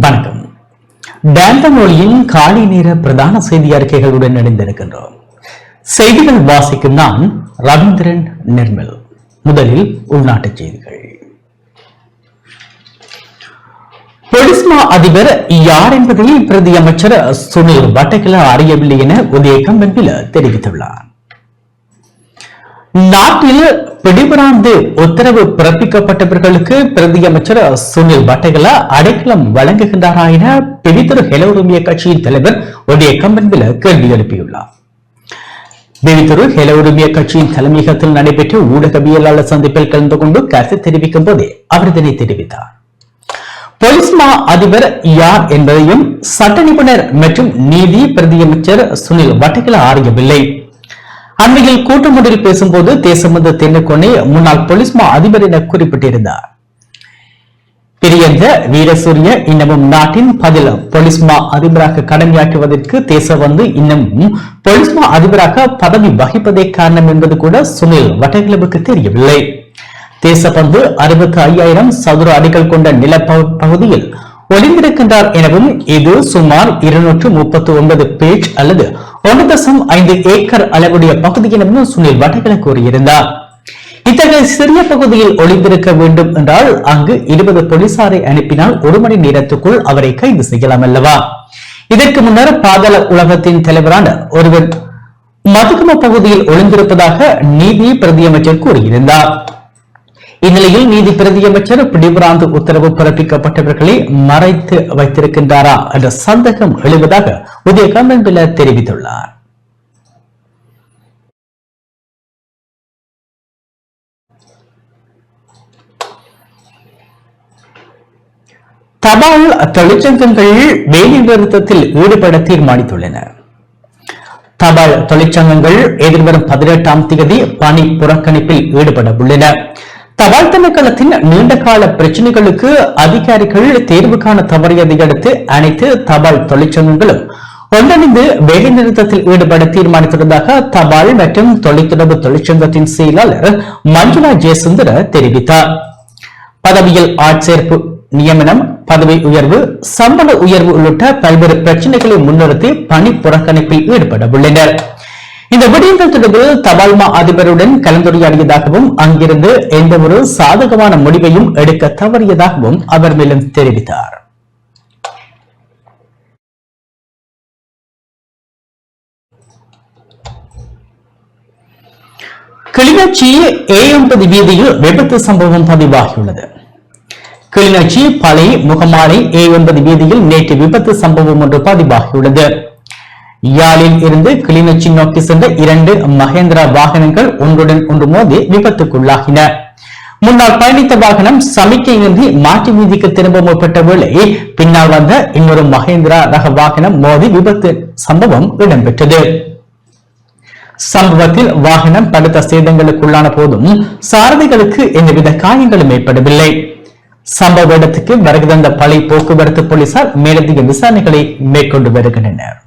வணக்கம். டேண்டன் ஒளியின் காலை நேர பிரதான செய்தி அறிக்கைகளுடன் இணைந்திருக்கின்றோம். செய்திகள் வாசிக்கும் நான் ரவீந்திரன் நிர்மல். முதலில் உள்நாட்டு செய்திகள். பொலிஸ்மா அதிபர் யார் என்பதை பிரதி அமைச்சர் சுனில் வட்டகில அறியவில்லை என உதய கம்பன்பில் தெரிவித்துள்ளார். நாட்டில் பிடிபடாந்து உத்தரவு பிறப்பிக்கப்பட்டவர்களுக்கு பிரதி அமைச்சர் சுனில் வட்டகல அடைக்கலம் வழங்குகின்றாரா என பிடித்திரு ஹெலோருமிய கட்சியின் தலைவர் உடைய கம்பன்பில கேள்வி எழுப்பியுள்ளார். விவித்துரு ஹெல உரிமைய கட்சியின் தலைமையகத்தில் நடைபெற்ற ஊடகவியலாளர் சந்திப்பில் கலந்து கொண்டு கருத்து தெரிவிக்கும் போதே அவர் இதனை தெரிவித்தார். பொலிஸ்மா அதிபர் யார் என்பதையும் சட்ட நிபுணர் மற்றும் நீதி பிரதியமைச்சர் சுனில் வட்டகில அறியவில்லை. அண்மையில் கூட்டம் ஒன்றில் பேசும்போது தேசமந்த தென்னக்கொனை முன்னாள் பொலிஸ்மா அதிபர் என குறிப்பிட்டிருந்தார். பிரியந்த வீரசூரிய இன்னமும் நாட்டின் பதில் பொலிஸ்மா அதிபராக கடமையாற்றுவதற்கு தேசவந்து இன்னமும் பொலிஸ்மா அதிபராக பதவி வகிப்பதே காரணம் என்பது கூட சுனில் வட்டகிழவுக்கு தெரியவில்லை. தேசப்பந்து அறுபத்தி ஐயாயிரம் சதுர அடிகள் கொண்ட நிலப்பகுதியில் ஒளிந்திருக்கின்றார் எனவும் இது சுமார் இருநூற்று முப்பத்தி ஒன்பது பேஜ் அல்லது ஒன்று தசம் ஐந்து ஏக்கர் அளவுடைய பகுதி எனவும் சுனில் வட்டகிழ கூறியிருந்தார். இத்தகைய சிறிய பகுதியில் ஒளிந்திருக்க வேண்டும் என்றால் அங்கு இருபது போலீசாரை அனுப்பினால் ஒரு மணி நேரத்துக்குள் அவரை கைது செய்யலாம் அல்லவா? இதற்கு முன்னர் பாதாள உலகத்தின் தலைவரான ஒருவர் மதுகம பகுதியில் ஒளிந்திருப்பதாக நீதி பிரதியமைச்சர் கூறியிருந்தார். இந்நிலையில் நீதி பிரதியமைச்சர் பிடிபிராந்து உத்தரவு பிறப்பிக்கப்பட்டவர்களை மறைத்து வைத்திருக்கின்றாரா என்ற சந்தேகம் எழுவதாக உதயகாந்தன் பிள்ளை தெரிவித்துள்ளார். தபால் தொழிற்சங்கங்கள் வேலை நிறுத்தத்தில் ஈடுபட தீர்மானித்துள்ளன. தபால் தொழிற்சங்கங்கள் எதிர்வரும் பதினெட்டாம் தேதி பணி புறக்கணிப்பில் ஈடுபட உள்ளன தபால் திணைக்களத்தின் நீண்ட கால பிரச்சனைகளுக்கு அதிகாரிகள் தேர்வு காண தவறியதை அடுத்து அனைத்து தபால் தொழிற்சங்கங்களும் ஒன்றிணைந்து வேலை நிறுத்தத்தில் ஈடுபட தீர்மானித்துள்ளதாக தபால் மற்றும் தொலைத்தொடர்பு தொழிற்சங்கத்தின் செயலாளர் மஞ்சுளா ஜெயசுந்தர தெரிவித்தார். பதவியில் ஆட்சேர்ப்பு நியமனம் பதவி உயர்வு சம்பள உயர்வு உள்ளிட்ட பல்வேறு பிரச்சனைகளை முன்னிறுத்தி பணி புறக்கணிப்பில் ஈடுபட உள்ளனர் இந்த விடயங்கள் தொடர்பில் தபால்மா அதிபருடன் கலந்துரையாடியதாகவும் அங்கிருந்து எந்த ஒரு சாதகமான முடிவையும் எடுக்க தவறியதாகவும் அவர் மேலும் தெரிவித்தார். கிளிநொச்சி ஏ ஒன்பது வீதியில் விபத்து சம்பவம் பதிவாகியுள்ளது. கிளிநொச்சி பழைய முகமாலை ஏ ஒன்பது வீதியில் நேற்று விபத்து சம்பவம் ஒன்று பதிவாகியுள்ளது. யாழில் இருந்து கிளிநொச்சி நோக்கி சென்ற இரண்டு மகேந்திரா வாகனங்கள் ஒன்றுடன் ஒன்று மோதி விபத்துக்குள்ளாகின. முன்னால் பயணித்த வாகனம் சமிக்கையின்றி மாற்றி வீதிக்கு திரும்ப முற்பட்ட வேளை பின்னால் வந்த இன்னொரு மகேந்திரா ரக வாகனம் மோதி விபத்து சம்பவம் இடம்பெற்றது. சம்பவத்தில் வாகனம் படுத்த சேதங்களுக்குள்ளான போதும் சாரதிகளுக்கு எந்தவித காயங்களும் ஏற்படவில்லை. சம்பவ இடத்துக்கு வருகை தந்த பழி போக்குவரத்து போலீசார் மேலதிக விசாரணைகளை மேற்கொண்டு வருகின்றனர்.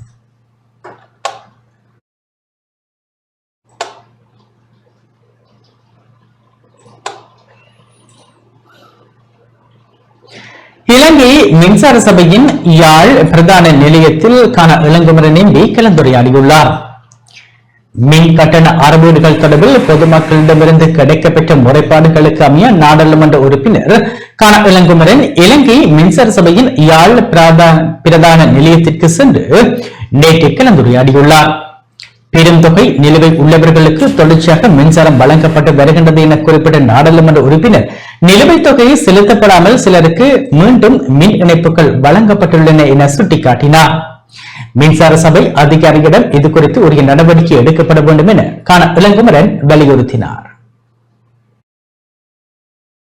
இலங்கை மின்சார சபையின் யாழ் பிரதான நிலையத்தில் காண இளங்குமரன் எம்பி கலந்துரையாடியுள்ளார். மின் கட்டண அறவீடுகள் தொடர்பில் பொதுமக்களிடமிருந்து கிடைக்கப்பெற்ற முறைப்பாடுகளுக்கு அமைய நாடாளுமன்ற உறுப்பினர் காண இளங்குமரன் இலங்கை மின்சார சபையின் யாழ் பிரதான நிலையத்திற்கு சென்று நேற்று கலந்துரையாடியுள்ளார். பெருந்தொகை நிலுவை உள்ளவர்களுக்கு தொடர்ச்சியாக மின்சாரம் வழங்கப்பட்டு வருகின்றது என குறிப்பிட்ட நாடாளுமன்ற உறுப்பினர். நிலுவைத் தொகையை செலுத்தப்படாமல் சிலருக்கு மீண்டும் மின் இணைப்புகள் வழங்கப்பட்டுள்ளன என சுட்டிக்காட்டினார். மின்சார சபை அதிகாரிகளிடம் இது குறித்து உரிய நடவடிக்கை எடுக்கப்பட வேண்டும் என காண இளங்குமரன் வலியுறுத்தினார்.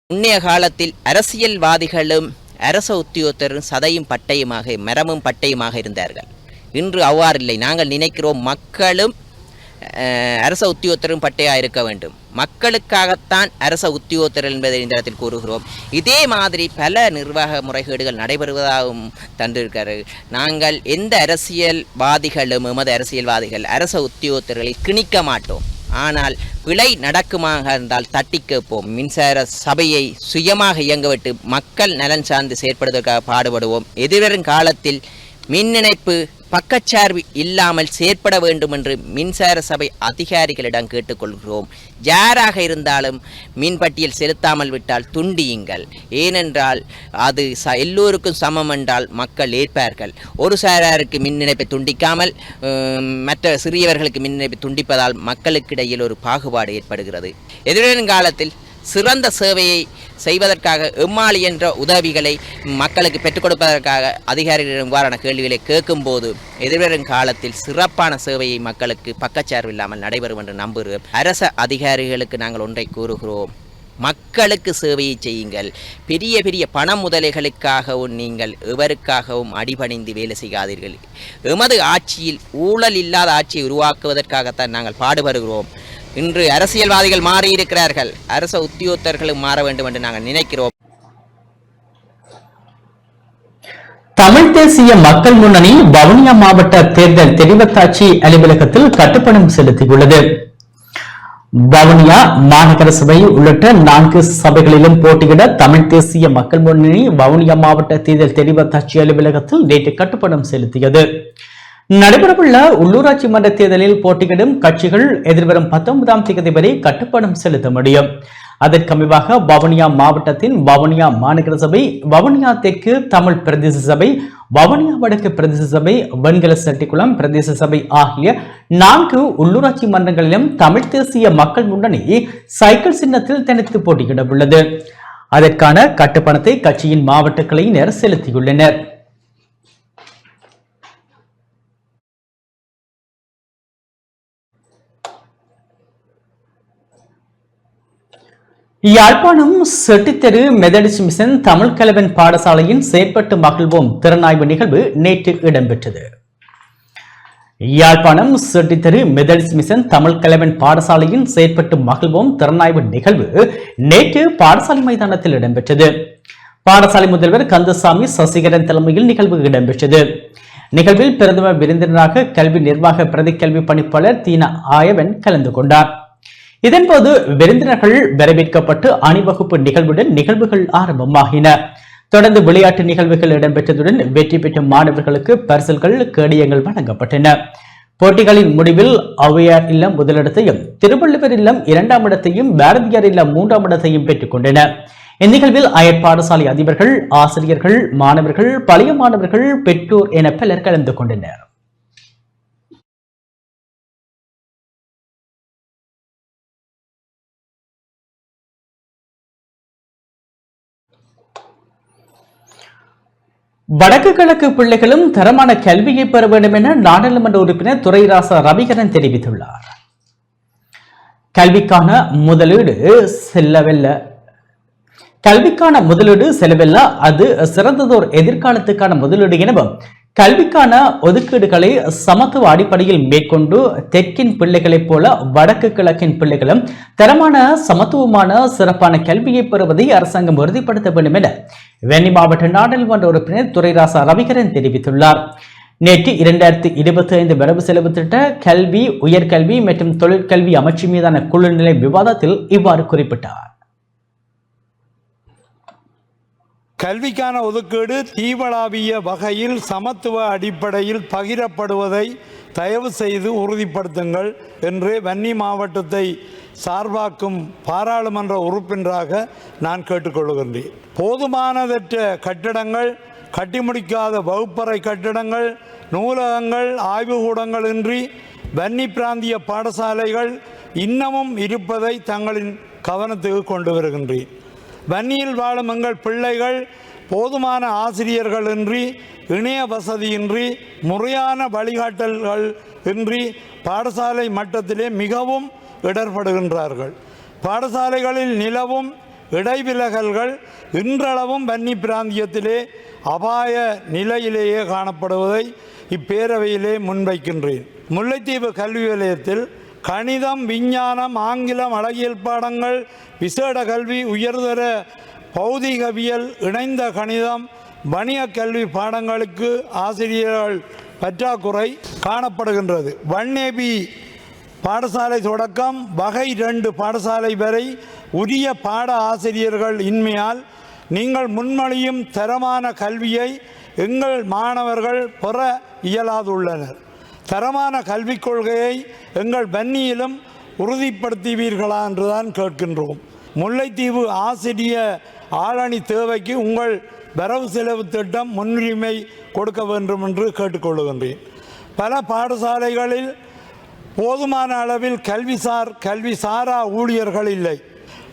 முன்னைய காலத்தில் அரசியல்வாதிகளும் அரச உத்தியோகத்தரும் சதையும் பட்டையுமாக மரமும் பட்டையுமாக இருந்தார்கள். இன்று அவ்வாறில்லை நாங்கள் நினைக்கிறோம் மக்களும் அரச உத்தியோகத்தரும் பட்டையாக இருக்க வேண்டும். மக்களுக்காகத்தான் அரச உத்தியோகத்தர் என்பதை இந்த இடத்தில் கூறுகிறோம். இதே மாதிரி பல நிர்வாக முறைகேடுகள் நடைபெறுவதாகவும் தந்திருக்கிறார் நாங்கள் எந்த அரசியல்வாதிகளும் எமது அரசியல்வாதிகள் அரச உத்தியோகத்தர்களை திணிக்க மாட்டோம். ஆனால் பிழை நடக்குமாக இருந்தால் தட்டி கேட்போம். மின்சார சபையை சுயமாக இயங்கவிட்டு மக்கள் நலன் சார்ந்து செயற்படுவதற்காக பாடுபடுவோம். எதிர்வரும் காலத்தில் மின் இணைப்பு பக்கச்சார்பு இல்லாமல் செயற்பட வேண்டும் என்று மின்சார சபை அதிகாரிகளிடம் கேட்டுக்கொள்கிறோம். யாராக இருந்தாலும் மின் பட்டியல் செலுத்தாமல் விட்டால் துண்டியுங்கள். ஏனென்றால் அது ச எல்லோருக்கும் சமம் என்றால் மக்கள் ஏற்பார்கள். ஒரு சாராருக்கு மின் இணைப்பை துண்டிக்காமல் மற்ற சிறியவர்களுக்கு மின் இணைப்பை துண்டிப்பதால் மக்களுக்கிடையில் ஒரு பாகுபாடு ஏற்படுகிறது. எதிர்வரும் காலத்தில் சிறந்த சேவையை செய்வதற்காக எம்மாளி என்ற உதவிகளை மக்களுக்கு பெற்றுக் கொடுப்பதற்காக அதிகாரிகளிடம் இவ்வாறான கேள்விகளை கேட்கும்போது எதிர்வரும் காலத்தில் சிறப்பான சேவையை மக்களுக்கு பக்கச்சார்பு இல்லாமல் நடைபெறும் என்று நம்புகிறோம் அரச அதிகாரிகளுக்கு நாங்கள் ஒன்றை கூறுகிறோம். மக்களுக்கு சேவையை செய்யுங்கள். பெரிய பெரிய பண முதலைகளுக்காகவும் நீங்கள் எவருக்காகவும் அடிபணிந்து வேலை செய்யாதீர்கள். எமது ஆட்சியில் ஊழல் இல்லாத ஆட்சியை உருவாக்குவதற்காகத்தான் நாங்கள் பாடுபடுகிறோம். இன்று அரசியல்வாதிகள் மாறியிருக்கிறார்கள். அரச உத்தியோகத்தர்களும் மாற வேண்டும் என்று நாங்கள் நினைக்கிறோம். தமிழ் தேசிய மக்கள் முன்னணி வவுனியா மாவட்ட தேர்தல் தெரிவத்தாட்சி அலுவலகத்தில் கட்டுப்பணம் செலுத்தியுள்ளது. வவுனியா மாநகர சபை உள்ளிட்ட நான்கு சபைகளிலும் போட்டியிட தமிழ் தேசிய மக்கள் முன்னணி வவுனியா மாவட்ட தேர்தல் தெரிவத்தாட்சி அலுவலகத்தில் நேற்று கட்டுப்பணம் செலுத்தியது. நடைபெறவுள்ள உள்ளூராட்சி மன்ற தேர்தலில் போட்டியிடும் கட்சிகள் எதிர்வரும் பத்தொன்பதாம் தேதி வரை கட்டுப்பணம் செலுத்த முடியும். அதற்கமைவாக வவுனியா மாவட்டத்தின் வவுனியா மாநகர சபை வவுனியா தெற்கு தமிழ் பிரதேச சபை வவுனியா வடக்கு பிரதேச சபை வெண்கல செட்டிக்குளம் பிரதேச சபை ஆகிய நான்கு உள்ளூராட்சி மன்றங்களிலும் தமிழ் தேசிய மக்கள் முன்னணி சைக்கிள் சின்னத்தில் தனித்து போட்டியிட உள்ளது அதற்கான கட்டுப்பணத்தை கட்சியின் மாவட்ட கிளையினர் செலுத்தியுள்ளனர். யாழ்ப்பாணம் செட்டித்தெரு மெதடிஸ் மிஷன் தமிழ் கலவன் பாடசாலையின் செயற்பட்டு மகிழ்வோம் திறனாய்வு நிகழ்வு நேற்று இடம்பெற்றது. யாழ்ப்பாணம் செட்டித்தெரு மெதடிஸ் மிஷன் தமிழ் கலவன் பாடசாலையின் செயற்பட்டு மகிழ்வோம் திறனாய்வு நிகழ்வு நேற்று பாடசாலை மைதானத்தில் இடம்பெற்றது. பாடசாலை முதல்வர் கந்தசாமி சசிகரன் தலைமையில் நிகழ்வு இடம்பெற்றது. நிகழ்வில் பிரதம விருந்தினராக கல்வி நிர்வாக பிரதி கல்வி பணிப்பாளர் தீனா ஆயவன் கலந்து கொண்டார். இதன்போது விருந்தினர்கள் வரவேற்கப்பட்டு அணிவகுப்பு நிகழ்வுடன் நிகழ்வுகள் ஆரம்பமாகின. தொடர்ந்து விளையாட்டு நிகழ்வுகள் இடம்பெற்றதுடன் வெற்றி பெற்ற மாணவர்களுக்கு பரிசல்கள் கேடயங்கள் வழங்கப்பட்டன. போட்டிகளின் முடிவில் ஔவையார் இல்லம் முதலிடத்தையும் திருவள்ளுவர் இல்லம் இரண்டாம் இடத்தையும் பாரதியார் இல்லம் மூன்றாம் இடத்தையும் பெற்றுக் கொண்டன. இந்நிகழ்வில் அயற்பாடசாலை அதிபர்கள் ஆசிரியர்கள் மாணவர்கள் பழைய மாணவர்கள் பெற்றோர் என பலர் கலந்து கொண்டனர். வடக்கு கிழக்கு பிள்ளைகளும் தரமான கல்வியை பெற வேண்டும் என நாடாளுமன்ற உறுப்பினர் துரைராசா ரவிகரன் தெரிவித்துள்ளார். கல்விக்கான முதலீடு செல்லவில்லை. கல்விக்கான முதலீடு செலவில்ல அது சிறந்ததோர் எதிர்காலத்துக்கான முதலீடு எனவும் கல்விக்கான ஒதுக்கீடுகளை சமத்துவ அடிப்படையில் மேற்கொண்டு தெற்கின் பிள்ளைகளைப் போல வடக்கு கிழக்கின் பிள்ளைகளும் தரமான சமத்துவமான சிறப்பான கல்வியை பெறுவதை அரசாங்கம் உறுதிப்படுத்த வேண்டும் என வெண்ணி மாவட்ட நாடாளுமன்ற உறுப்பினர் துரைராசா ரவிகரன் தெரிவித்துள்ளார். நேற்று இரண்டாயிரத்தி இருபத்தி ஐந்து வரவு செலவு திட்ட கல்வி உயர்கல்வி மற்றும் தொழிற்கல்வி அமைச்சு மீதான குழுநிலை விவாதத்தில் இவ்வாறு குறிப்பிட்டார். கல்விக்கான ஒதுக்கீடு தீவளாவிய வகையில் சமத்துவ அடிப்படையில் பகிரப்படுவதை தயவு செய்து உறுதிப்படுத்துங்கள் என்று வன்னி மாவட்டத்தை சார்பாக்கும் பாராளுமன்ற உறுப்பினராக நான் கேட்டுக்கொள்கின்றேன். போதுமானதற்ற கட்டிடங்கள் கட்டி முடிக்காத வகுப்பறை கட்டிடங்கள் நூலகங்கள் ஆய்வுக்கூடங்கள் இன்றி வன்னி பிராந்திய பாடசாலைகள் இன்னமும் இருப்பதை தங்களின் கவனத்துக்கு கொண்டு வருகின்றேன். வன்னியில் வாழும் எங்கள் பிள்ளைகள் போதுமான ஆசிரியர்கள் இன்றி இணைய வசதியின்றி முறையான வழிகாட்டல்கள் இன்றி பாடசாலை மட்டத்திலே மிகவும் இடர்படுகின்றார்கள். பாடசாலைகளில் நிலவும் இடைவிலகல்கள் இன்றளவும் வன்னி பிராந்தியத்திலே அபாய நிலையிலேயே காணப்படுவதை இப்பேரவையிலே முன்வைக்கின்றேன். முல்லைத்தீவு கல்வி நிலையத்தில் கணிதம் விஞ்ஞானம் ஆங்கிலம் அழகியல் பாடங்கள் விசேட கல்வி உயர்தர பௌதிகவியல் இணைந்த கணிதம் வணிக கல்வி பாடங்களுக்கு ஆசிரியர்கள் பற்றாக்குறை காணப்படுகின்றது. வன்னேபி பாடசாலை தொடக்கம் வகை ரெண்டு பாடசாலை வரை உரிய பாட ஆசிரியர்கள் இன்மையால் நீங்கள் முன்மொழியும் தரமான கல்வியை எங்கள் மாணவர்கள் பெற இயலாதுள்ளனர். தரமான கல்விக் கொள்கையை எங்கள் பன்னியிலும் உறுதிப்படுத்துவீர்களா என்றுதான் கேட்கின்றோம். முல்லைத்தீவு ஆசிரிய ஆளணி தேவைக்கு உங்கள் வரவு செலவு திட்டம் முன்னுரிமை கொடுக்க வேண்டும் என்று கேட்டுக்கொள்கின்றேன். பல பாடசாலைகளில் போதுமான அளவில் கல்விசார் கல்வி சாரா ஊழியர்கள் இல்லை.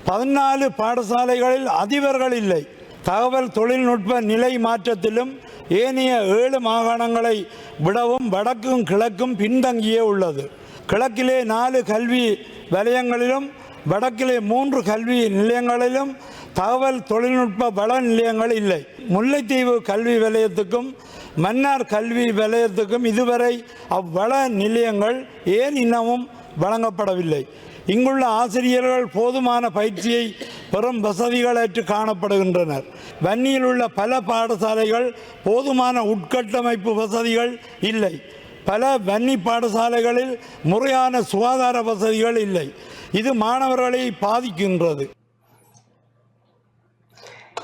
பதினாலு பாடசாலைகளில் அதிபர்கள் இல்லை. தகவல் தொழில்நுட்ப நிலை மாற்றத்திலும் ஏனைய ஏழு மாகாணங்களை விடவும் வடக்கும் கிழக்கும் பின்தங்கியே உள்ளது. கிழக்கிலே நாலு கல்வி வலயங்களிலும் வடக்கிலே மூன்று கல்வி நிலையங்களிலும் தகவல் தொழில்நுட்ப வள நிலையங்கள் இல்லை. முல்லைத்தீவு கல்வி வலயத்துக்கும் மன்னார் கல்வி வலயத்துக்கும் இதுவரை அவ்வள நிலையங்கள் ஏன் இன்னமும் வழங்கப்படவில்லை? இங்குள்ள ஆசிரியர்கள் போதுமான பயிற்சியை பெறும் வசதிகளற்று காணப்படுகின்றனர். வன்னியில் உள்ள பல பாடசாலைகள் போதுமான உட்கட்டமைப்பு வசதிகள் இல்லை. பல வன்னி பாடசாலைகளில் முறையான சுகாதார வசதிகள் இல்லை. இது மாணவர்களை பாதிக்கின்றது.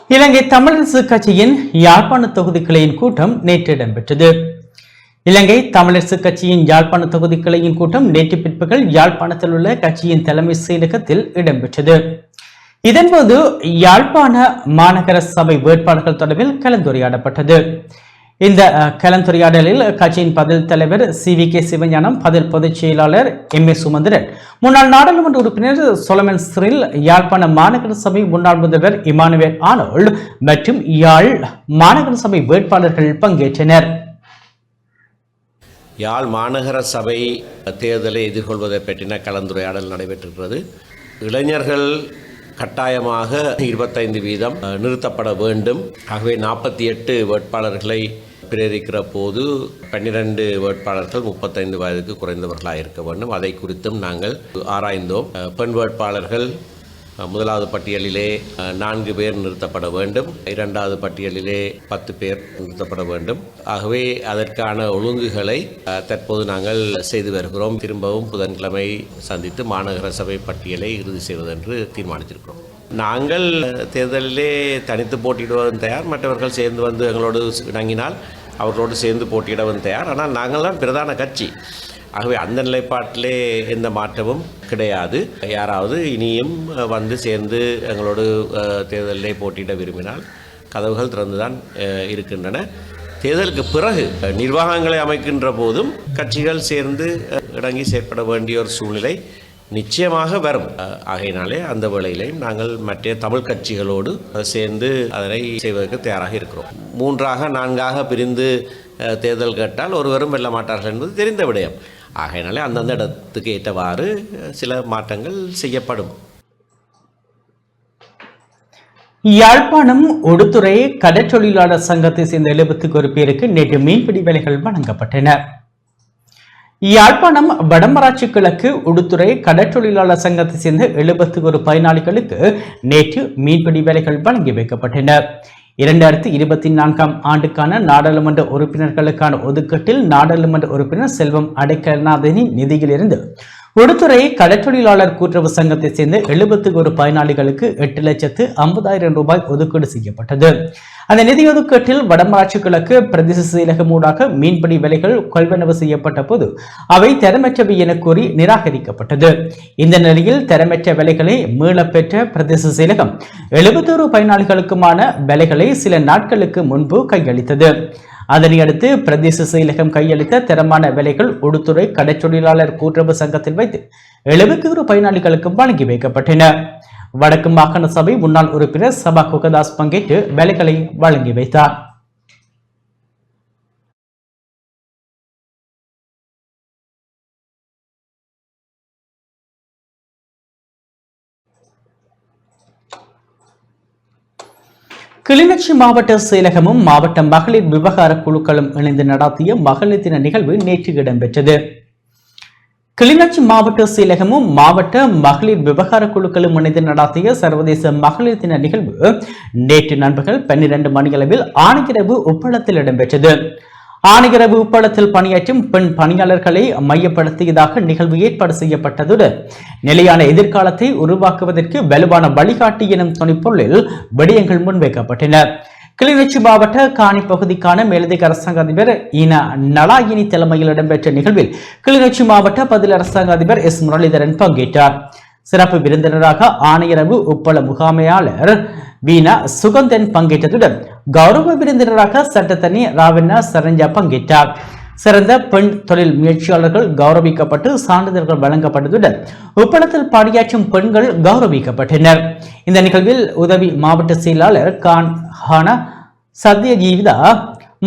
இலங்கை தமிழரசு கட்சியின் யாழ்ப்பாண தொகுதிகளின் கூட்டம் நேற்று இடம்பெற்றது. இலங்கை தமிழரசு கட்சியின் யாழ்ப்பாண தொகுதி கிளையின் கூட்டம் நேற்று பிற்பகல் யாழ்ப்பாணத்தில் உள்ள கட்சியின் தலைமை செயலகத்தில் இடம்பெற்றது. இதன்போது யாழ்ப்பாண மாநகர சபை வேட்பாளர்கள் தொடர்பில் கலந்துரையாடப்பட்டது. இந்த கலந்துரையாடலில் கட்சியின் பதில் தலைவர் சி வி கே சிவஞானம் பதில் பொதுச் செயலாளர் எம் ஏ சுமந்திரன் முன்னாள் நாடாளுமன்ற உறுப்பினர் சொலமன் ஸ்ரில் யாழ்ப்பாண மாநகர சபை முன்னாள் முதல்வர் இமானுவேல் ஆனோல்ட் மற்றும் யாழ் மாநகர சபை வேட்பாளர்கள் பங்கேற்றனர். யாழ் மாநகர சபை தேர்தலை எதிர்கொள்வதை பற்றின கலந்துரையாடல் நடைபெற்றிருக்கிறது. இளைஞர்கள் கட்டாயமாக இருபத்தைந்து வீதம் நிறுத்தப்பட வேண்டும். ஆகவே நாற்பத்தி எட்டு வேட்பாளர்களை பிரேரிக்கிற போது பன்னிரண்டு வேட்பாளர்கள் முப்பத்தைந்து வயதுக்கு குறைந்தவர்களாக இருக்க வேண்டும். அதை குறித்தும் நாங்கள் ஆராய்ந்தோம். பெண் வேட்பாளர்கள் முதலாவது பட்டியலிலே நான்கு பேர் நிறுத்தப்பட வேண்டும். இரண்டாவது பட்டியலிலே பத்து பேர் நிறுத்தப்பட வேண்டும். ஆகவே அதற்கான ஒழுங்குகளை தற்போது நாங்கள் செய்து வருகிறோம். திரும்பவும் புதன்கிழமை சந்தித்து மாநகர சபை பட்டியலை இறுதி செய்வதென்று தீர்மானித்திருக்கிறோம். நாங்கள் தேர்தலிலே தனித்து போட்டியிடுவதும் தயார். மற்றவர்கள் சேர்ந்து வந்து எங்களோடு இணங்கினால் அவர்களோடு சேர்ந்து போட்டியிடவும் தயார். ஆனால் நாங்கள் தான் பிரதான கட்சி. ஆகவே அந்த நிலைப்பாட்டிலே எந்த மாற்றமும் கிடையாது. யாராவது இனியும் வந்து சேர்ந்து எங்களோடு தேர்தலிலே போட்டியிட விரும்பினால் கதவுகள் திறந்துதான் இருக்கின்றன. தேர்தலுக்கு பிறகு நிர்வாகங்களை அமைக்கின்ற போதும் கட்சிகள் சேர்ந்து இடங்கி செயற்பட வேண்டிய ஒரு சூழ்நிலை நிச்சயமாக வரும். ஆகையினாலே அந்த வேளையிலையும் நாங்கள் மற்ற தமிழ் கட்சிகளோடு சேர்ந்து அதனை செய்வதற்கு தயாராக இருக்கிறோம். மூன்றாக நான்காக பிரிந்து தேர்தல் கேட்டால் ஒருவரும் வெல்ல மாட்டார்கள் என்பது தெரிந்த விடயம். ஆகையினாலே அந்தந்த இடத்துக்கு ஏற்றவாறு சில மாற்றங்கள் செய்யப்படும். யாழ்ப்பாணம் உடுத்துறை கடற்றொழிலாளர் சங்கத்தை சேர்ந்த எழுபத்துக்கு ஒரு பேருக்கு நேற்று மீன்பிடி வேலைகள் வழங்கப்பட்டன. யாழ்ப்பாணம் வடமராட்சி கிழக்கு உடுத்துறை கடற்றொழிலாளர் சங்கத்தை சேர்ந்த எழுபத்துக்கு ஒரு பயனாளிகளுக்கு நேற்று மீன்பிடி வேலைகள் வழங்கி வைக்கப்பட்டன. இரண்டாயிரத்தி இருபத்தி நான்காம் ஆண்டுக்கான நாடாளுமன்ற உறுப்பினர்களுக்கான ஒதுக்கீட்டில் நாடாளுமன்ற உறுப்பினர் செல்வம் அடைக்கலநாதனின் நிதியிலிருந்து உடுத்துறை கடற்றொழிலாளர் கூட்டுறவு சங்கத்தை சேர்ந்த எழுபத்தி ஒரு பயனாளிகளுக்கு எட்டு லட்சத்து ஐம்பதாயிரம் ரூபாய் ஒதுக்கீடு செய்யப்பட்டது. அந்த நிதி ஒதுக்கீட்டில் வடமராட்சி கிழக்கு பிரதேச செயலகம் ஊடாக மீன்பிடி விலைகள் கொள்வனவு செய்யப்பட்ட போது அவை தரமற்றவை என கூறி நிராகரிக்கப்பட்டது. இந்த நிலையில் தரமற்ற விலைகளை மீளப்பெற்ற பிரதேச செயலகம் எழுபத்தோரு பயனாளிகளுக்குமான விலைகளை சில நாட்களுக்கு முன்பு கையளித்தது. அதனையடுத்து பிரதேச செயலகம் கையளித்த தரமான விலைகள் உடுத்துறை கடைத்தொழிலாளர் கூட்டுறவு சங்கத்தில் வைத்து எழுபத்தி ஒரு பயனாளிகளுக்கும் வழங்கி வைக்கப்பட்டன. வடக்கு மாகாண சபை முன்னாள் உறுப்பினர் சபா குகதாஸ் பங்கேற்று வேலைகளை வழங்கி வைத்தார். கிளிநொச்சி மாவட்ட செயலகமும் மாவட்ட மகளிர் விவகார குழுக்களும் இணைந்து நடத்திய மகளிர் தின நிகழ்வு நேற்று இடம்பெற்றது. கிளிநொச்சி மாவட்ட செயலகமும் மாவட்ட மகளிர் விவகார குழுக்களும் இணைந்து நடத்திய சர்வதேச மகளிர் தின நிகழ்வு நேற்று நண்பர்கள் பன்னிரண்டு மணியளவில் ஆணையரவு உப்பளத்தில் இடம்பெற்றது. ஆணையரவு உப்பளத்தில் பணியாற்றும் பெண் பணியாளர்களை மையப்படுத்தியதாக நிகழ்வு ஏற்பாடு செய்யப்பட்டதுடன் நிலையான எதிர்காலத்தை உருவாக்குவதற்கு வலுவான வழிகாட்டி எனும் துணைப்பொருளில் விடயங்கள் முன்வைக்கப்பட்டன. கிளிநொச்சி மாவட்ட காணி பகுதிக்கான மேலதிக அரசாங்க அதிபர் இன நலாயினி தலைமையில் இடம்பெற்ற நிகழ்வில் கிளிநொச்சி மாவட்ட பதில் அரசாங்க அதிபர் எஸ். முரளிதரன் பங்கேற்றார். சிறப்பு விருந்தினராக ஆணையரவு உப்பள முகாமையாளர் வீணா சுகந்தன் பங்கேற்றதுடன் கௌரவ விருந்தினராக சட்டத்தனி ராவண்ணா சரஞ்சா பங்கேற்றார். சிறந்த பெண் தொழில் முயற்சியாளர்கள் கௌரவிக்கப்பட்டு சான்றிதழ்கள் வழங்கப்பட்டதுடன் உப்பளத்தில் பணியாற்றும் பெண்கள் கௌரவிக்கப்பட்டனர். இந்த நிகழ்வில் உதவி மாவட்ட செயலாளர் கான் ஹானா சத்யஜீவிதா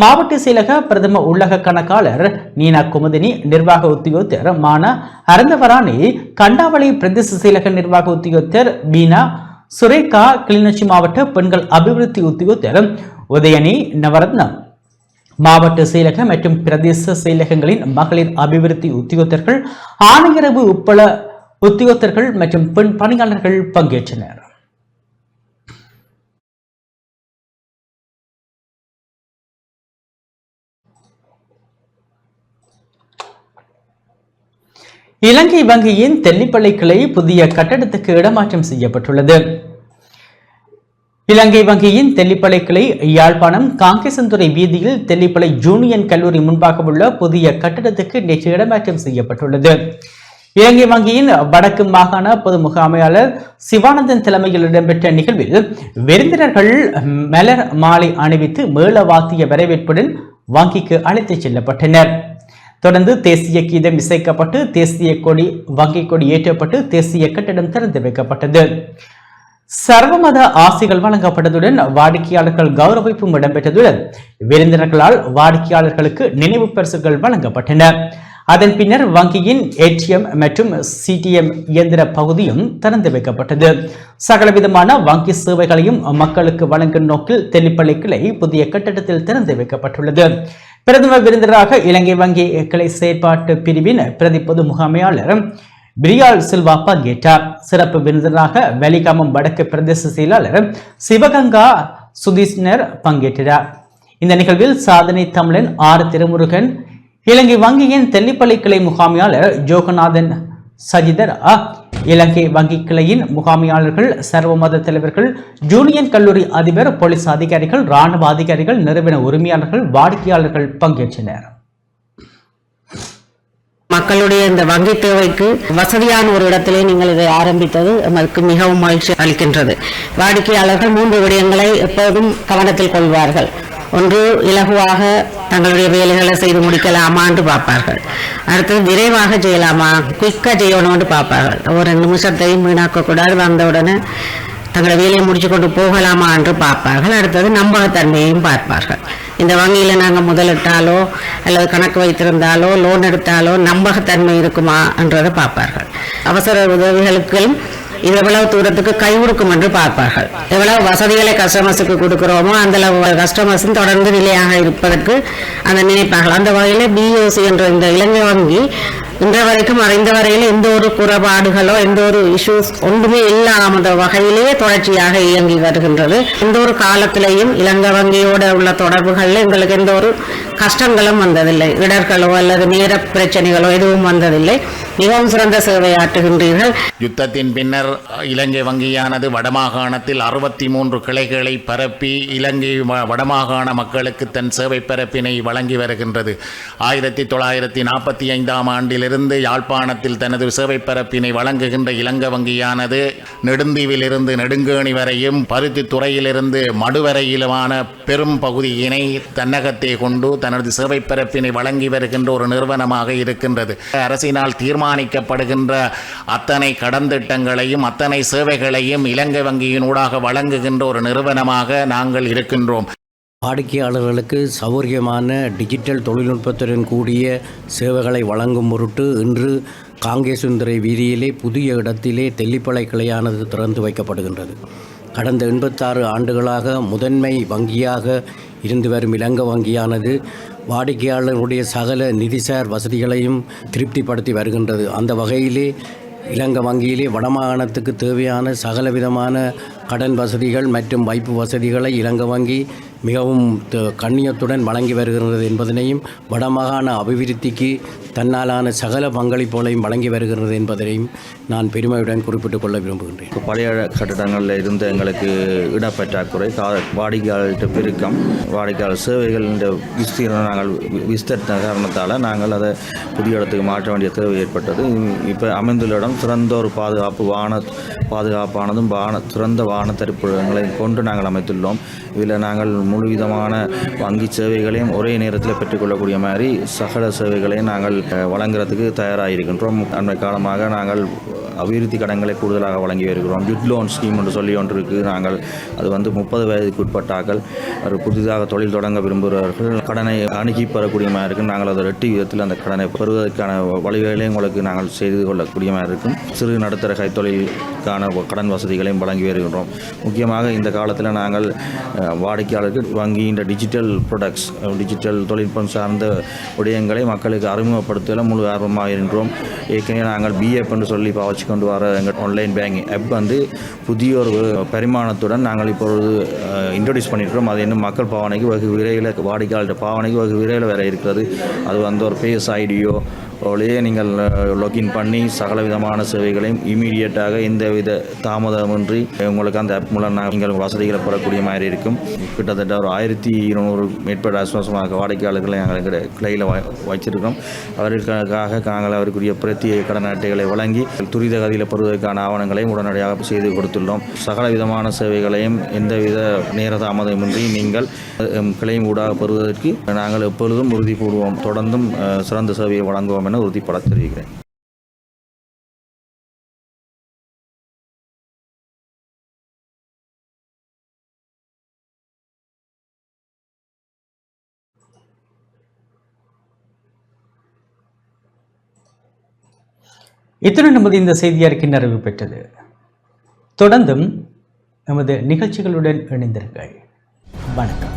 மாவட்ட செயலக பிரதம உள்ளக கணக்காளர் நீனா குமுதினி நிர்வாக உத்தியோகத்தர் மான அரந்தவராணி கண்டாவளி பிரதேச செயலக நிர்வாக உத்தியோகத்தர் பீனா சுரேகா கிளிநொச்சி மாவட்ட பெண்கள் அபிவிருத்தி உத்தியோகத்தர் உதயனி நவரத்னம். மாவட்ட செயலக மற்றும் பிரதேச செயலகங்களின் மகளிர் அபிவிருத்தி உத்தியோகத்தர்கள் ஆணையரவு உட்பட உத்தியோகத்தர்கள் மற்றும் பெண் பணியாளர்கள் பங்கேற்றனர். இலங்கை வங்கியின் தெல்லிப்பள்ளி கிளை புதிய கட்டடத்துக்கு இடமாற்றம் செய்யப்பட்டுள்ளது. இலங்கை வங்கியின் தெல்லிப்பளை கிளை யாழ்ப்பாணம் காங்கேசன்துறை வீதியில் தெல்லிப்பளை ஜூனியன் கல்லூரி முன்பாக உள்ள புதிய கட்டடத்துக்கு நேற்று இடமாற்றம் செய்யப்பட்டுள்ளது. இலங்கை வங்கியின் வடக்கு மாகாண பொது முகாமையாளர் சிவானந்தன் தலைமையில் இடம்பெற்ற நிகழ்வில் விருந்தினர்கள் மலர் மாலை அணிவித்து மேள வாத்திய வரவேற்புடன் வங்கிக்கு அழைத்துச் செல்லப்பட்டனர். தொடர்ந்து தேசிய கீதம் இசைக்கப்பட்டு தேசிய கொடி வங்கி கொடி ஏற்றப்பட்டு தேசிய கட்டிடம் திறந்து வைக்கப்பட்டது. சர்வமத ஆசைகள் வழங்கப்பட்டதுடன் வாடிக்கையாளர்கள் கௌரவிப்பும் இடம்பெற்றதுடன் விருந்தினர்களால் வாடிக்கையாளர்களுக்கு நினைவு பரிசுகள் வழங்கப்பட்டன. அதன் பின்னர் வங்கியின் ஏடிஎம் மற்றும் சிடிஎம் இயந்திர பகுதியும் திறந்து வைக்கப்பட்டது. சகலவிதமான வங்கி சேவைகளையும் மக்களுக்கு வழங்கும் நோக்கில் தெல்லிப்பள்ளி கிளை புதிய கட்டடத்தில் திறந்து வைக்கப்பட்டுள்ளது. பிரதம விருந்தராக இலங்கை வங்கி கிளை செயற்பாட்டு பிரிவின் பிரதி பொது முகாமையாளர் பிரியால் சில்வா பங்கேற்றார். சிறப்பு விருந்தினராக வெலிகாமம் வடக்கு பிரதேச செயலாளர் சிவகங்கா சுதீஷ்னர் பங்கேற்றார். இந்த நிகழ்வில் சாதனை தமிழன் ஆர் திருமுருகன் இலங்கை வங்கியின் தெல்லிப்பள்ளி கிளை முகாமையாளர் ஜோகநாதன் சஜிதரா இலங்கை வங்கி கிளையின் முகாமையாளர்கள் சர்வமத தலைவர்கள் ஜூனியன் கல்லூரி அதிபர் போலீஸ் அதிகாரிகள் ராணுவ அதிகாரிகள் நிறுவன உரிமையாளர்கள் வாடிக்கையாளர்கள் பங்கேற்றனர். மக்களுடைய இந்த வங்கி தேவைக்கு வசதியான ஒரு இடத்திலே நீங்கள் இதை ஆரம்பித்தது நமக்கு மிகவும் மகிழ்ச்சி அளிக்கின்றது. வாடிக்கையாளர்கள் மூன்று விடயங்களை எப்போதும் கவனத்தில் கொள்வார்கள். ஒன்று இலகுவாக தங்களுடைய வேலைகளை செய்து முடிக்கலாமா என்று பார்ப்பார்கள். அடுத்தது விரைவாக செய்யலாமா? குயிக்காக செய்யணும்னு பார்ப்பார்கள். ஒரு நிமிஷத்தையும் வீணாக்கக்கூடாது வந்தவுடனே தங்களை வேலையை முடிச்சு கொண்டு போகலாமா என்று பார்ப்பார்கள். அடுத்தது நம்பகத்தன்மையையும் பார்ப்பார்கள். இந்த வங்கியில் நாங்கள் முதலிட்டாலோ அல்லது கணக்கு வைத்திருந்தாலோ லோன் எடுத்தாலோ நம்பகத்தன்மை இருக்குமா என்றதை பார்ப்பார்கள். அவசர உதவிகளுக்கும் எவ்வளவு தூரத்துக்கு கை கொடுக்கும் என்று பார்ப்பார்கள். எவ்வளவு வசதிகளை கஸ்டமர்ஸுக்கு கொடுக்குறோமோ அந்த கஸ்டமர்ஸும் தொடர்ந்து நிலையாக இருப்பதற்கு அந்த நினைப்பார்கள். அந்த வகையில் பிஓசி என்ற இந்த இலங்கை வங்கி இன்ற வரைக்கும் அறிந்த வரையில் எந்த ஒரு குறைபாடுகளோ எந்த ஒரு இஷ்யூஸ் ஒன்றுமே இல்லாத வகையிலேயே தொடர்ச்சியாக இயங்கி வருகின்றது. எந்த ஒரு காலத்திலேயும் இலங்கை வங்கியோட உள்ள தொடர்புகளில் எங்களுக்கு எந்த ஒரு கஷ்டங்களும் வந்ததில்லை. இடர்களோ அல்லது நேர பிரச்சனைகளோ எதுவும் வந்ததில்லை. மிகவும் சிறந்த சேவையாற்றுகின்றீர்கள். யுத்தத்தின் பின்னர் இலங்கை வங்கியானது வடமாகாணத்தில் அறுபத்தி மூன்று கிளைகளை பரப்பி இலங்கை வ- வடமாகாண மக்களுக்கு தன் சேவை பரப்பினை வழங்கி வருகின்றது. ஆயிரத்தி தொள்ளாயிரத்தி நாற்பத்தி ஐந்தாம் ஆண்டில் இருந்து யாழ்ப்பாணத்தில் தனது சேவை பரப்பினை வழங்குகின்ற இலங்கை வங்கியானது நெடுந்தீவிலிருந்து நெடுங்கேணி வரையும் பருத்தித்துறையிலிருந்து மடுவரையிலுமான பெரும் பகுதியினை தன்னகத்தை கொண்டு தனது சேவை பரப்பினை வழங்கி வருகின்ற ஒரு நிறுவனமாக இருக்கின்றது. அரசினால் தீர்மானிக்கப்படுகின்ற அத்தனை கடன் திட்டங்களையும் அத்தனை சேவைகளையும் இலங்கை வங்கியின் ஊடாக வழங்குகின்ற ஒரு நிறுவனமாக நாங்கள் இருக்கின்றோம். வாடிக்கையாளர்களுக்கு சௌகரியமான டிஜிட்டல் தொழில்நுட்பத்துடன் கூடிய சேவைகளை வழங்கும் பொருட்டு இன்று காங்கேசுந்தரை வீதியிலே புதிய இடத்திலே தெல்லிப்பளை கிளையானது திறந்து வைக்கப்படுகின்றது. கடந்த எண்பத்தாறு ஆண்டுகளாக முதன்மை வங்கியாக இருந்து வரும் இலங்கை வங்கியானது வாடிக்கையாளர்களுடைய சகல நிதிசார் வசதிகளையும் திருப்திப்படுத்தி வருகின்றது. அந்த வகையிலே இலங்கை வங்கியிலே வடமாகாணத்துக்கு தேவையான சகலவிதமான கடன் வசதிகள் மற்றும் வைப்பு வசதிகளை இலங்கை வங்கி மிகவும் த- கண்ணியத்துடன் வழங்கி வருகிறது என்பதனையும் வடமாகாண அபிவிருத்திக்கு தன்னாலான சகல பங்களிப்புகளையும் வழங்கி வருகிறது என்பதனையும் நான் பெருமையுடன் குறிப்பிட்டுக் கொள்ள விரும்புகின்றேன். பழைய கட்டிடங்களில் இருந்த எங்களுக்கு இடப்பற்றாக்குறை கா வாடிக்கையாளர்கிட்ட பெருக்கம் வாடிக்கையாளர் சேவைகள் விஸ்தீரணம் நாங்கள் விஸ்தரித்த காரணத்தால் நாங்கள் அதை புதிய இடத்துக்கு மாற்ற வேண்டிய தேவை ஏற்பட்டது. இப்போ அமைந்துள்ள இடம் சிறந்த ஒரு பாதுகாப்பு வான பாதுகாப்பானதும் வான சிறந்த வான தரிப்பிடங்களை கொண்டு நாங்கள் அமைத்துள்ளோம். இதில் நாங்கள் முழுவிதமான வங்கி சேவைகளையும் ஒரே நேரத்தில் பெற்றுக்கொள்ளக்கூடிய மாதிரி சகல சேவைகளையும் நாங்கள் வழங்குறதுக்கு தயாராக இருக்கின்றோம் அண்மை காலமாக நாங்கள் அபிவிருத்தி கடன்களை கூடுதலாக வழங்கி வருகிறோம். ஜுட் லோன் ஸ்கீம் என்று சொல்லி ஒன்று இருக்குது நாங்கள் அது வந்து முப்பது வயதுக்கு உட்பட்டாக்கள் ஒரு புதிதாக தொழில் தொடங்க விரும்புகிறவர்கள் கடனை அணுகி பெறக்கூடிய மாதிரி இருக்கும் நாங்கள் அதை ரெட்டி விதத்தில் அந்த கடனை பெறுவதற்கான வழிகளையும் உங்களுக்கு நாங்கள் செய்து கொள்ளக்கூடிய மாதிரி இருக்கும். சிறு நடுத்தர கைத்தொழிலுக்கான கடன் வசதிகளையும் வழங்கி வருகின்றோம். முக்கியமாக இந்த காலத்தில் நாங்கள் வாடிக்கையாளருக்கு வங்கியின் டிஜிட்டல் ப்ரொடக்ட்ஸ் டிஜிட்டல் தொழில்நுட்பம் சார்ந்த விடயங்களை மக்களுக்கு அறிமுகப்படுத்தல முழு ஆர்வமாக இருக்கின்றோம். ஏற்கனவே நாங்கள் பிஎப் என்று சொல்லி பாவச்சு கொண்டு வர எங்கள் ஆன்லைன் பேங்கிங் ஆப் வந்து புதிய ஒரு பரிமாணத்துடன் நாங்கள் இப்பொழுது இன்ட்ரடியூஸ் பண்ணியிருக்கிறோம். அது இன்னும் மக்கள் பாவனைக்கு வகு விரைவில் வாடிக்கையாளர் பாவனைக்கு வகு விரைவில் வேற இருக்கிறது. அது வந்து ஒரு பேஸ் ஐடியோ ஓலையே நீங்கள் லாகின் பண்ணி சகல விதமான சேவைகளையும் இமீடியட்டாக எந்தவித தாமதமின்றி உங்களுக்கு அந்த ஆப் மூலம் நீங்கள் வசதிகளை பெறக்கூடிய மாதிரி இருக்கும். கிட்டத்தட்ட ஒரு ஆயிரத்தி இருநூறு மேற்பட்ட அசுவாசமாக வாடிக்கையாளர்களை நாங்கள் எங்கள் கிளையில் வச்சிருக்கோம் அவர்களுக்காக நாங்கள் அவருக்குரிய பிரத்யேக கடன் அட்டைகளை வழங்கி துரித கதியில் பெறுவதற்கான ஆவணங்களையும் உடனடியாக செய்து கொடுத்துள்ளோம். சகல விதமான சேவைகளையும் எந்தவித நேர தாமதமின்றி நீங்கள் கிளையும் ஊடாக பெறுவதற்கு நாங்கள் எப்பொழுதும் உறுதி கூறுவோம் தொடர்ந்தும் சிறந்த சேவையை வழங்குவோம் என உறுதிப்பட தெரிவிக்கிறேன். இத்துடன் நமது இந்த செய்தி அறிக்கை நிறைவு பெற்றது. தொடர்ந்தும் நமது நிகழ்ச்சிகளுடன் இணைந்திருங்கள். வணக்கம்.